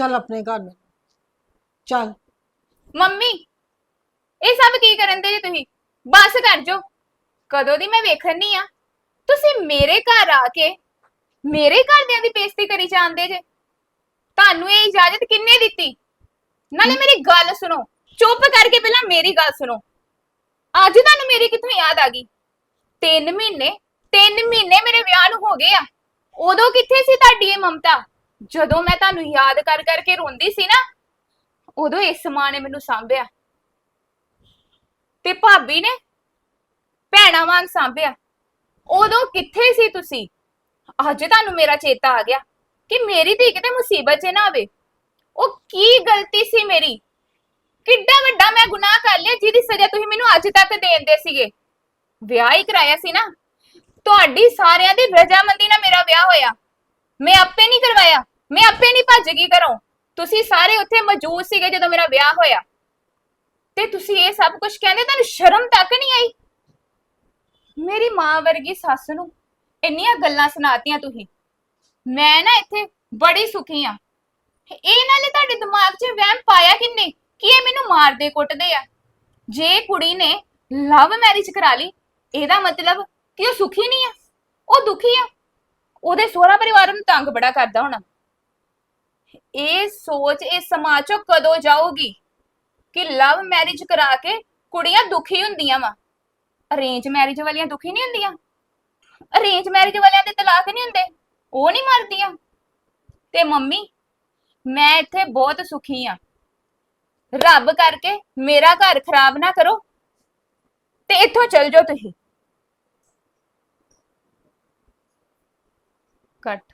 ਚੱਲ ਆਪਣੇ ਘਰ ਨੂੰ। ਚੱਲ। ਮੰਮੀ, ਇਹ ਸਭ ਕੀ ਕਰਨ ਦੇ ਜੇ ਤੁਸੀਂ? ਬਸ ਕਰ ਜੋ ਕਦੋਂ ਦੀ ਮੈਂ ਵੇਖਣ ਆ? ਤੁਸੀਂ ਮੇਰੇ ਘਰ ਆ ਕੇ ਮੇਰੇ ਘਰਦਿਆਂ ਦੀ ਬੇਇੱਜ਼ਤੀ ਕਰੀ ਜਾਂਦੇ ਜੇ। ਤੁਹਾਨੂੰ ਇਹ ਇਜਾਜ਼ਤ ਕਿੰਨੇ ਦਿੱਤੀ? ਨਾਲੇ ਮੇਰੀ ਗੱਲ ਸੁਣੋ। ਚੁੱਪ ਕਰਕੇ ਪਹਿਲਾਂ ਮੇਰੀ ਗੱਲ ਸੁਣੋ। ਅੱਜ ਤੁਹਾਨੂੰ ਮੇਰੀ ਕਿੱਥੋਂ ਯਾਦ ਆ ਗਈ? 3 ਮਹੀਨੇ 3 ਮਹੀਨੇ ਮੇਰੇ ਵਿਆਹ ਨੂੰ ਹੋ ਗਏ ਆ। ਉਦੋਂ ਕਿੱਥੇ ਸੀ ਤੁਹਾਡੀ ਇਹ ਮਮਤਾ? ਜਦੋਂ ਮੈਂ ਤੁਹਾਨੂੰ ਯਾਦ ਕਰ ਕਰਕੇ ਰੋਂਦੀ ਸੀ ਨਾ, ਉਦੋਂ ਇਸ ਮਾਂ ਨੇ ਮੈਨੂੰ ਸਾਂਭਿਆ। ਤੇ ਭਾਬੀ ਨੇ ਭੈਣਾ ਵਾਂਗ ਸਾਂਭਿਆ। ਉਦੋਂ ਕਿੱਥੇ ਸੀ ਤੁਸੀਂ? ਅੱਜ ਤੁਹਾਨੂੰ ਮੇਰਾ ਚੇਤਾ ਆ ਗਿਆ ਕਿ ਮੇਰੀ ਧੀ ਕਿਤੇ ਮੁਸੀਬਤ 'ਚ ਨਾ ਆਵੇ। ਉਹ ਕੀ ਗਲਤੀ ਸੀ ਮੇਰੀ? ਕਿੱਡਾ ਵੱਡਾ ਮੈਂ ਗੁਨਾਹ ਕਰ ਲਿਆ ਜਿਹਦੀ ਸਜ਼ਾ ਤੁਸੀਂ ਮੈਨੂੰ ਅੱਜ ਤੱਕ ਦੇਂਦੇ ਸੀਗੇ। ਵਿਆਹ ਹੀ ਕਰਾਇਆ ਸੀ ਨਾ। ਤੁਹਾਡੀ ਸਾਰਿਆਂ ਦੀ ਰਜਾਮੰਦੀ ਨਾਲ ਮੇਰਾ ਵਿਆਹ ਹੋਇਆ। ਮੈਂ ਆਪੇ ਨਹੀਂ ਕਰਵਾਇਆ। ਮੈਂ ਆਪੇ ਨਹੀਂ ਭੱਜ ਗਈ ਘਰੋਂ। ਤੁਸੀਂ ਸਾਰੇ ਉੱਥੇ ਮੌਜੂਦ ਸੀਗੇ ਜਦੋਂ ਮੇਰਾ ਵਿਆਹ ਹੋਇਆ। ਤੇ ਤੁਸੀਂ ਇਹ ਸਭ ਕੁਝ ਕਹਿੰਦੇ, ਤੁਹਾਨੂੰ ਸ਼ਰਮ ਤੱਕ ਨਹੀਂ ਆਈ? ਮੇਰੀ ਮਾਂ ਵਰਗੀ ਸੱਸ ਨੂੰ ਇੰਨੀਆਂ ਗੱਲਾਂ ਸੁਣਾਤੀਆਂ ਤੁਸੀਂ। ਮੈਂ ਨਾ ਇੱਥੇ ਬੜੀ ਸੁਖੀ ਆ। ਇਹ ਨਾਲੇ ਤੁਹਾਡੇ ਦਿਮਾਗ 'ਚ ਵਹਿਮ ਪਾਇਆ ਕਿੰਨੇ? ਕਿ ਇਹ ਮੈਨੂੰ ਮਾਰਦੇ, ਕੁੱਟਦੇ ਆ? ਜੇ ਕੁੜੀ ਨੇ ਲਵ ਮੈਰਿਜ ਕਰਾ ਲਈ, ਇਹਦਾ ਮਤਲਬ ਕਿ ਉਹ ਸੁਖੀ ਨਹੀਂ ਆ? ਉਹ ਦੁਖੀ ਆ? ਉਹਦੇ ਸਹੁਰਾ ਪਰਿਵਾਰ ਨੂੰ ਤੰਗ ਬੜਾ ਕਰਦਾ ਹੋਣਾ। ਇਹ ਸੋਚ ਇਸ ਸਮਾਜ ਚੋਂ ਕਦੋਂ ਜਾਊਗੀ ਕਿ ਲਵ ਮੈਰਿਜ ਕਰਾ ਕੇ ਕੁੜੀਆਂ ਦੁਖੀ ਹੁੰਦੀਆਂ ਵਾ? ਅਰੇਂਜ ਮੈਰਿਜ ਵਾਲੀਆਂ ਦੁਖੀ ਨਹੀਂ ਹੁੰਦੀਆਂ? ਅਰੇਂਜ ਮੈਰਿਜ ਵਾਲਿਆਂ ਦੇ ਤਲਾਕ ਨਹੀਂ ਹੁੰਦੇ? ਉਹ ਨਹੀਂ ਮਰਦੀਆਂ? ਤੇ ਮੰਮੀ, ਮੈਂ ਇੱਥੇ ਬਹੁਤ ਸੁਖੀ ਆ। ਰੱਬ ਕਰਕੇ ਮੇਰਾ ਘਰ ਖਰਾਬ ਨਾ ਕਰੋ ਤੇ ਇੱਥੋਂ ਚਲ ਜਾਓ ਤੁਸੀਂ। ਕੱਟ